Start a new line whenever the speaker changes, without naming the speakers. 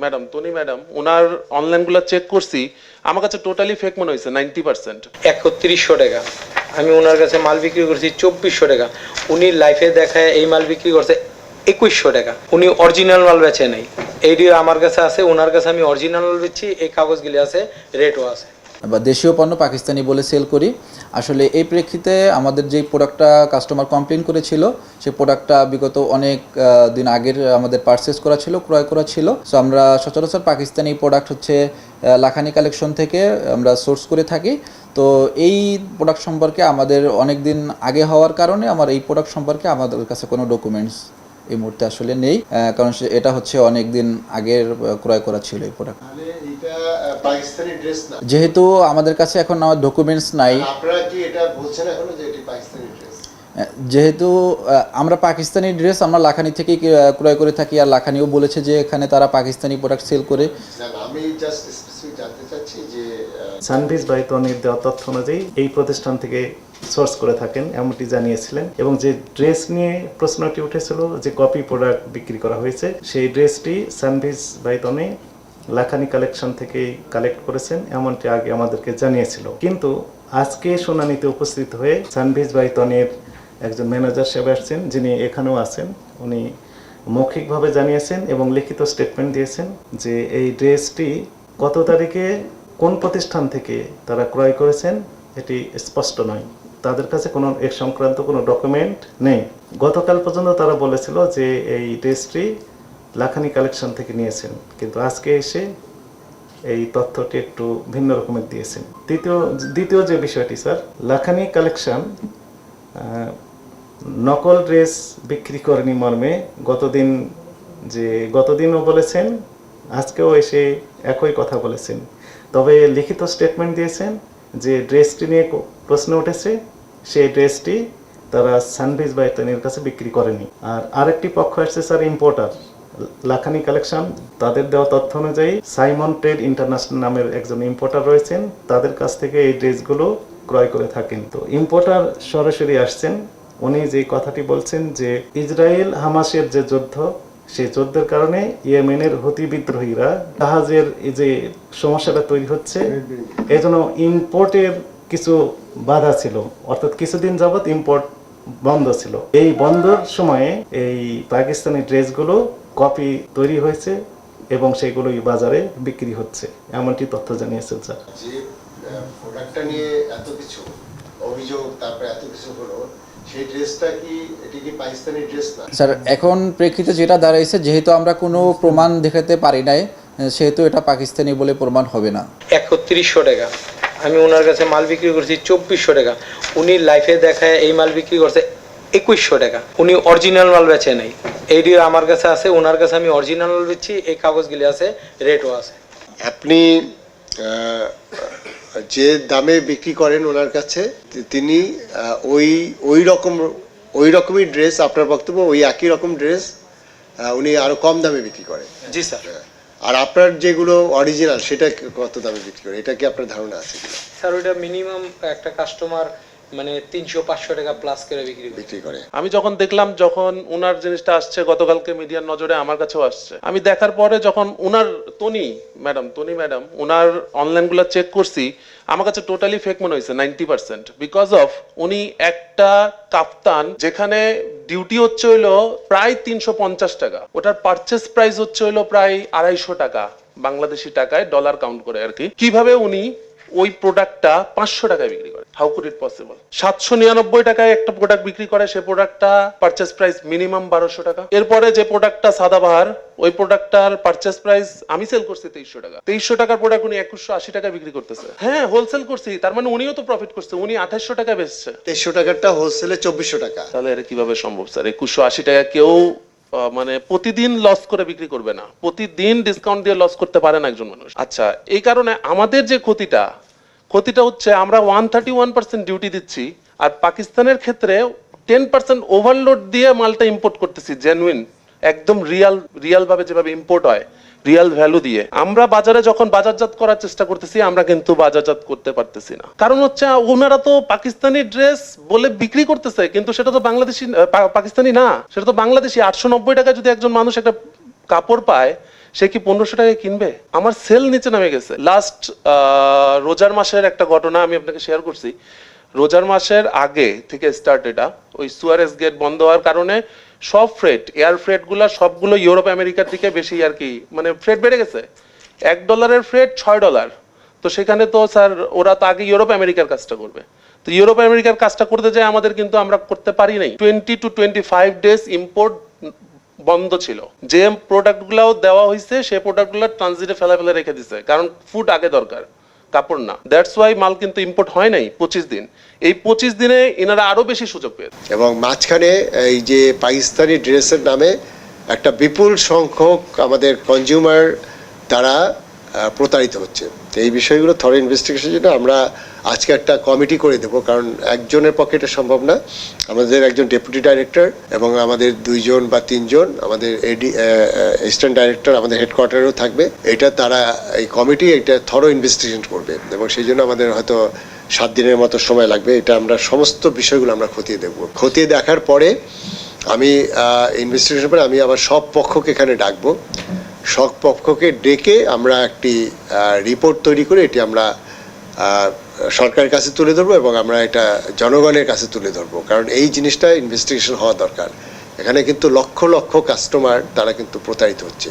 Madam Toni madam ওনার অনলাইনগুলো check করছি, আমার কাছে টোটালি ফেক মনে হয়েছে নাইনটি পার্সেন্ট
একত্রিশশো টাকা। আমি ওনার কাছে মাল বিক্রি করছি চব্বিশশো টাকা। উনি লাইফে দেখায় এই মাল বিক্রি করছে একুশশো টাকা। উনি অরিজিনাল মাল বেচে নেই। এইটিও আমার কাছে আছে ওনার কাছে আমি অরিজিনাল মাল বেচছি, এই কাগজগুলি আছে রেটও আছে।
বা দেশীয় পণ্য পাকিস্তানি বলে সেল করি। আসলে এই প্রেক্ষিতে আমাদের যে প্রোডাক্টটা কাস্টমার কমপ্লেন করেছিল, সেই প্রোডাক্টটা বিগত অনেক দিন আগের আমাদের পারচেস করা ছিল, ক্রয় করা ছিল। সো আমরা সচরাচর পাকিস্তানি প্রোডাক্ট হচ্ছে লাখানি কালেকশন থেকে আমরা সোর্স করে থাকি। তো এই প্রোডাক্ট সম্পর্কে আমাদের অনেক দিন আগে হওয়ার কারণে আমার এই প্রোডাক্ট সম্পর্কে আমাদের কাছে কোনো ডকুমেন্টস এই মুহূর্তে আসলে নেই কারণ এটা হচ্ছে অনেক দিন আগের ক্রয় করা ছিল এই প্রোডাক্ট
পাকিস্তানি ড্রেস না।
যেহেতু আমাদের কাছে এখন আমার ডকুমেন্টস নাই।
আপনারা কি এটা বলছেন এখনও যে এটি পাকিস্তানি ড্রেস?
যেহেতু আমরা পাকিস্তানি ড্রেস আমরা লাখানি থেকেই আহ, ক্রয় করে থাকি আর লাখানিও বলেছে যে এখানে তারা পাকিস্তানি প্রোডাক্ট সেল করে।
আমি জাস্ট স্পেসিফিক জানতে চাচ্ছি যে
বাইতনের দেওয়া তথ্য অনুযায়ী এই প্রতিষ্ঠান থেকে সোর্স করে থাকেন এমনটি জানিয়েছিলেন। এবং যে ড্রেস নিয়ে প্রশ্নটি উঠেছিল যে কপি প্রোডাক্ট বিক্রি করা হয়েছে সেই ড্রেসটি সানভিজ বাইতনে লাখানি কালেকশন থেকেই কালেক্ট করেছেন, এমনটি আগে আমাদেরকে জানিয়েছিল। কিন্তু আজকে শুনানিতে উপস্থিত হয়ে সানভিজ বাইতনের একজন ম্যানেজার সাহেব আসছেন, যিনি এখানেও আছেন। উনি মৌখিকভাবে জানিয়েছেন এবং লিখিত স্টেটমেন্ট দিয়েছেন যে এই ড্রেসটি কত তারিখে, কোন প্রতিষ্ঠান থেকে তারা ক্রয় করেছেন, এটি স্পষ্ট নয়। তাদের কাছে কোনো এর সংক্রান্ত কোনো ডকুমেন্ট নেই। গতকাল পর্যন্ত তারা বলেছিল যে এই ড্রেসটি লাখানি কালেকশন থেকে নিয়েছেন। কিন্তু আজকে এসে এই তথ্যটি একটু ভিন্ন রকমের দিয়েছেন। দ্বিতীয় দ্বিতীয় যে বিষয়টি, স্যার, লাখানি কালেকশন নকল ড্রেস বিক্রি করেনি মর্মে। গতদিন যে, গতদিনও বলেছেন, আজকেও এসে একই কথা বলেছেন। তবে লিখিত স্টেটমেন্ট দিয়েছেন যে, ড্রেসটি নিয়ে প্রশ্ন উঠেছে, সেই ড্রেসটি তারা সানভিজ বাইতানির কাছে বিক্রি করেনি। আর আরেকটি পক্ষ আসছে, স্যার ইম্পোর্টার লাখানি কালেকশন। তাদের দেওয়া তথ্য অনুযায়ী সাইমন ট্রেড ইন্টারন্যাশনাল নামের একজন ইম্পোর্টার রয়েছেন। তাদের কাছ থেকে এই ড্রেসগুলো ক্রয় করে থাকেন। তো ইম্পোর্টার সরাসরি আসছেন। উনি যে কথাটি বলছেন যে, ইসরায়েল হামাসের যে যুদ্ধ সেই যুদ্ধের কারণে ইয়েমেনের হুতি বিদ্রোহীরা জাহাজের এই যে সমস্যাটা তৈরি হচ্ছে এই জন্য ইম্পোর্টের কিছু বাধা ছিল। অর্থাৎ কিছুদিন যাবত ইম্পোর্ট বন্ধ ছিল। এই বন্ধর সময়ে এই পাকিস্তানি ড্রেসগুলো কপি তৈরি হয়েছে এবং সেগুলোই বাজারে বিক্রি হচ্ছে এমনটি তথ্য জানিয়েছেন স্যার।
যে প্রোডাক্টটা নিয়ে এত কিছু অভিযোগ তারপরে এত কিছু হলো সেই ড্রেসটা কি এটি কি পাকিস্তানি ড্রেস না?
স্যার এখন প্রেক্ষিতে যেটা দাঁড়াইছে যেহেতু আমরা কোনো প্রমাণ দেখাতে পারি নাই সেহেতু এটা পাকিস্তানি বলে প্রমাণ হবে না।
একত্রিশশো টাকা। আমি ওনার কাছে মাল বিক্রি করছি চব্বিশশো টাকা। উনি লাইফে দেখায় এই মাল বিক্রি করছে একুশশো টাকা। উনি অরিজিনাল মাল বেচে নেই। এইটি আমার কাছে আছে ওনার কাছে আমি অরিজিনাল মাল বেচছি এই কাগজগুলি আছে রেটও আছে।
আপনি যে দামে বিক্রি করেন ওনার কাছে তিনি ওই ওই রকম ওই রকমই ড্রেস আপনার বক্তব্য ওই একই রকম ড্রেস উনি আরও কম দামে বিক্রি করেন
জি স্যার।
আর আপনার যেগুলো অরিজিনাল সেটা কত দামে বিক্রি করে? এটা কি আপনার ধারণা আছে
স্যার ওইটা মিনিমাম একটা কাস্টমার মানে তিনশো পাঁচশো টাকা প্লাস করে বিক্রি
বিক্রি করে।
আমি যখন দেখলাম যখন উনার জিনিসটা আসছে গতকালকে মিডিয়ার নজরে আমার কাছেও আসছে। আমি দেখার পরে যখন উনার তনি ম্যাডাম তনি ম্যাডাম উনার অনলাইনগুলো চেক করছি আমার কাছে টোটালি ফেক মনে হয়েছে নাইনটি পার্সেন্ট বিকজ অফ উনি একটা কাপ্তান যেখানে ডিউটি হচ্ছে হইল প্রায় তিনশো পঞ্চাশ টাকা। ওটার পারচেস প্রাইস হচ্ছে হইল প্রায় আড়াইশো টাকা বাংলাদেশি টাকায় ডলার কাউন্ট করে আর কি। কীভাবে উনি ওই প্রোডাক্টটা পাঁচশো টাকায় বিক্রি করে? হাউ কুড ইট পসিবল সাতশো নিরানব্বই টাকায় একটা প্রোডাক্ট বিক্রি করে সে প্রোডাক্টটা পারচেস প্রাইস মিনিমাম বারোশো টাকা। এরপরে যে প্রোডাক্টটা সাদাবাহার ওই প্রোডাক্টটার পারচেস প্রাইস আমি সেল করছি তেইশশো টাকা। তেইশশো টাকার প্রোডাক্ট উনি একুশশো আশি টাকা বিক্রি করতেছে। হ্যাঁ হোলসেল করছি তার মানে উনিও তো প্রফিট করছে উনি আঠাশশো টাকা বেচছে।
তেইশশো টাকারটা হোলসেলে চব্বিশশো টাকা।
তাহলে এটা কীভাবে সম্ভব স্যার? একুশশো আশি টাকা কেউ মানে প্রতিদিন লস করে বিক্রি করবে না। প্রতিদিন ডিসকাউন্ট দিয়ে লস করতে পারে না একজন মানুষ। আচ্ছা এই কারণে আমাদের যে ক্ষতিটা ক্ষতিটা হচ্ছে আমরা one thirty one percent duty দিচ্ছি, আর পাকিস্তানের ক্ষেত্রে টেন পার্সেন্ট ওভারলোড দিয়ে মালটা ইম্পোর্ট করতেছি জেনুইন একদম রিয়াল রিয়াল ভাবে যেভাবে ইম্পোর্ট হয় রিয়াল ভ্যালু দিয়ে। আমরা বাজারে যখন বাজারজাত করার চেষ্টা করতেছি, আমরা কিন্তু বাজারজাত করতে পারতেছি না। কারণ হচ্ছে, ওনারা তো পাকিস্তানি ড্রেস বলে বিক্রি করতেছে, কিন্তু সেটা তো বাংলাদেশি পাকিস্তানি না। সেটা তো বাংলাদেশি। আটশো নব্বই টাকা যদি একজন মানুষ একটা কাপড় পায় সে কি পনেরোশো টাকায় কিনবে? আমার সেল নিচে নামে গেছে। লাস্ট রোজার মাসের একটা ঘটনা আমি আপনাকে শেয়ার করছি। রোজার মাসের আগে থেকে স্টার্ট এটা, ওই সুয়ারেস গেট বন্ধ হওয়ার কারণে সব ফ্রেট এয়ার ফ্রেটগুলা সবগুলো ইউরোপ আমেরিকার থেকে বেশি আর কি মানে ফ্রেট বেড়ে গেছে। এক ডলারের ফ্রেট ছয় ডলার তো সেখানে তো স্যার ওরা তো আগে ইউরোপ আমেরিকার কাজটা করবে। তো ইউরোপ আমেরিকার কাজটা করতে যায় আমাদের কিন্তু আমরা করতে পারি নাই। Twenty two twenty five days import বন্ধ ছিল। যে প্রোডাক্টগুলোও দেওয়া হয়েছে সে প্রোডাক্টগুলো ট্রানজিটে ফেলা ফেলে রেখে দিছে। কারণ ফুড আগে দরকার, কাপড় না। দ্যাটস ওয়াই মাল কিন্তু ইম্পোর্ট হয় নাই পঁচিশ দিন। এই পঁচিশ দিনে এনারা আরও বেশি সুযোগ পেয়ে
এবং মাঝখানে এই যে পাকিস্তানি ড্রেসের নামে একটা বিপুল সংখ্যক আমাদের কনজিউমার তারা প্রতারিত হচ্ছে। তো এই বিষয়গুলো থর ইনভেস্টিগেশনের জন্য আমরা আজকে একটা কমিটি করে দেব, কারণ একজনের পক্ষে এটা সম্ভব না। আমাদের একজন ডেপুটি ডাইরেক্টর এবং আমাদের দুইজন বা তিনজন, আমাদের এডি অ্যাসিস্ট্যান্ট ডাইরেক্টর আমাদের হেডকোয়ার্টারেও থাকবে। এটা তারা, এই কমিটি এটা থরো ইনভেস্টিগেশন করবে এবং সেই জন্য আমাদের হয়তো সাত দিনের মতো সময় লাগবে। এটা আমরা সমস্ত বিষয়গুলো আমরা খতিয়ে দেখব। খতিয়ে দেখার পরে আমি ইনভেস্টিগেশন পরে আমি আবার সব পক্ষকে এখানে ডাকবো। সব পক্ষকে ডেকে আমরা একটি রিপোর্ট তৈরি করে এটি আমরা সরকারের কাছে তুলে ধরবো এবং আমরা এটা জনগণের কাছে তুলে ধরবো। কারণ এই জিনিসটা ইনভেস্টিগেশন হওয়া দরকার। এখানে কিন্তু লক্ষ লক্ষ কাস্টমার তারা কিন্তু প্রতারিত হচ্ছে।